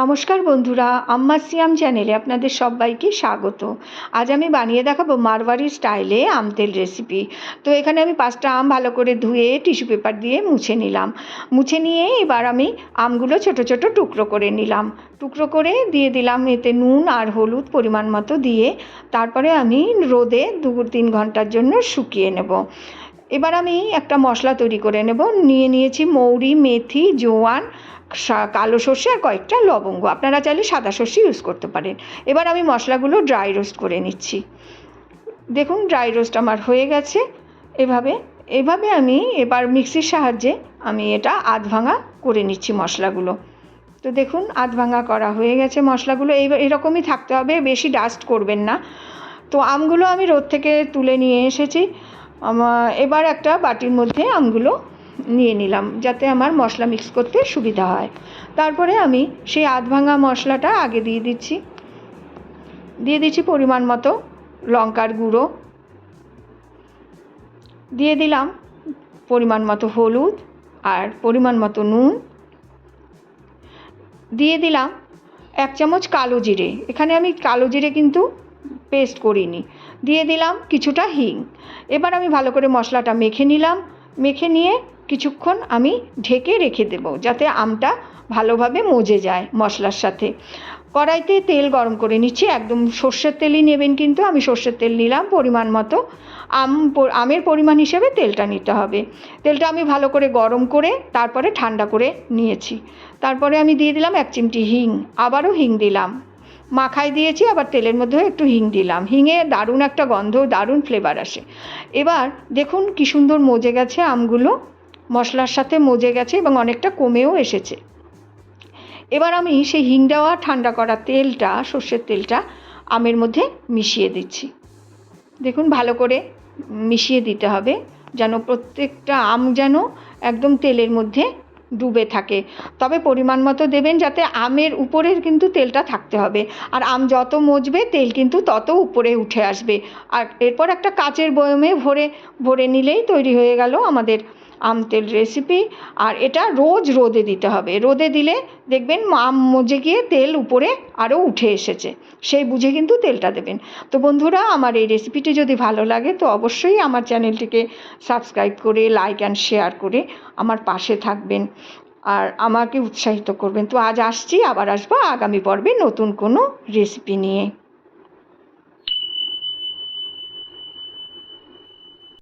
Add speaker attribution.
Speaker 1: নমস্কার বন্ধুরা, আম্মা সিয়াম চ্যানেলে আপনাদের সবাইকে স্বাগত। আজ আমি বানিয়ে দেখাবো মারওয়ারি স্টাইলে আম তেল রেসিপি। তো এখানে আমি পাঁচটা আম ভালো করে ধুয়ে টিস্যু পেপার দিয়ে মুছে নিলাম। মুছে নিয়ে এবার আমি আমগুলো ছোট ছোট টুকরো করে নিলাম। টুকরো করে দিয়ে দিলাম এতে নুন আর হলুদ পরিমাণ মতো দিয়ে তারপরে আমি রোদে দু তিন ঘণ্টার জন্য শুকিয়ে নেব। এবার আমি একটা মশলা তৈরি করে নেব। নিয়ে নিয়েছি মৌরি, মেথি, জোয়ান কালো সর্ষে আর কয়েকটা লবঙ্গ। আপনারা চাইলে সাদা সর্ষে ইউজ করতে পারেন। এবার আমি মশলাগুলো ড্রাই রোস্ট করে নিচ্ছি। দেখুন ড্রাই রোস্ট আমার হয়ে গেছে। এভাবে এভাবে আমি এবার মিক্সির সাহায্যে আমি এটা আধ ভাঙা করে নিচ্ছি মশলাগুলো। তো দেখুন আধ ভাঙা করা হয়ে গেছে মশলাগুলো। এই, এরকমই থাকতে হবে, বেশি ডাস্ট করবেন না। তো আমগুলো আমি রোদ থেকে তুলে নিয়ে এসেছি। আমা- এবার একটা বাটির মধ্যে আমগুলো নিয়ে নিলাম, যাতে আমার মশলা মিক্স করতে সুবিধা হয়। তারপরে আমি সেই আধ ভাঙা মশলাটা আগে দিয়ে দিচ্ছি। দিয়ে দিচ্ছি পরিমাণ মতো লঙ্কার গুঁড়ো। দিয়ে দিলাম পরিমাণ মতো হলুদ আর পরিমাণ মতো নুন। দিয়ে দিলাম এক চামচ কালো জিরে। এখানে আমি কালো জিরে কিন্তু পেস্ট করিনি। দিয়ে দিলাম কিছুটা হিং। এবার আমি ভালো করে মশলাটা মেখে নিলাম। মেখে নিয়ে কিছুক্ষণ আমি ঢেকে রেখে দেবো, যাতে আমটা ভালোভাবে মজে যায় মশলার সাথে। কড়াইতে তেল গরম করে নিচ্ছি। একদম সর্ষের তেলই নেবেন কিন্তু আমি সর্ষের তেল নিলাম। পরিমাণ মতো আম আমের পরিমাণ হিসেবে তেলটা নিতে হবে। তেলটা আমি ভালো করে গরম করে তারপরে ঠান্ডা করে নিয়েছি। তারপরে আমি দিয়ে দিলাম এক চিমটি হিং। আবারও হিং দিলাম। মাখায় দিয়েছি, আবার তেলের মধ্যেও একটু হিং দিলাম। হিঙে দারুণ একটা গন্ধ, দারুণ ফ্লেভার আসে। এবার দেখুন কি সুন্দর মজে গেছে আমগুলো। মশলার সাথে মজে গেছে এবং অনেকটা কমেও এসেছে। এবার আমি সেই হিং দেওয়া ঠান্ডা করা তেলটা, সর্ষের তেলটা আমের মধ্যে মিশিয়ে দিচ্ছি। দেখুন ভালো করে মিশিয়ে দিতে হবে, যেন প্রত্যেকটা আম যেন একদম তেলের মধ্যে ডুবে থাকে। তবে পরিমাণ মতো দেবেন যাতে আমের উপরের কিন্তু তেলটা থাকতে হবে। আর আম যত মজবে, তেল কিন্তু তত উপরে উঠে আসবে। আর এরপর একটা কাচের বয়মে ভরে ভরে নিলেই তৈরি হয়ে গেল আমাদের আম তেল রেসিপি আর এটা রোজ রোদে দিতে হবে। রোদে দিলে দেখবেন আম মজে গিয়ে তেল উপরে আরও উঠে এসেছে। সেই বুঝে কিন্তু তেলটা দেবেন। তো বন্ধুরা, আমার এই রেসিপিটি যদি ভালো লাগে, তো অবশ্যই আমার চ্যানেলটিকে সাবস্ক্রাইব করে লাইক অ্যান্ড শেয়ার করে আমার পাশে থাকবেন। আর আমাকে উৎসাহিত করবেন। তো আজ আসছি, আবার আসব আগামী পর্বে নতুন কোনো রেসিপি নিয়ে।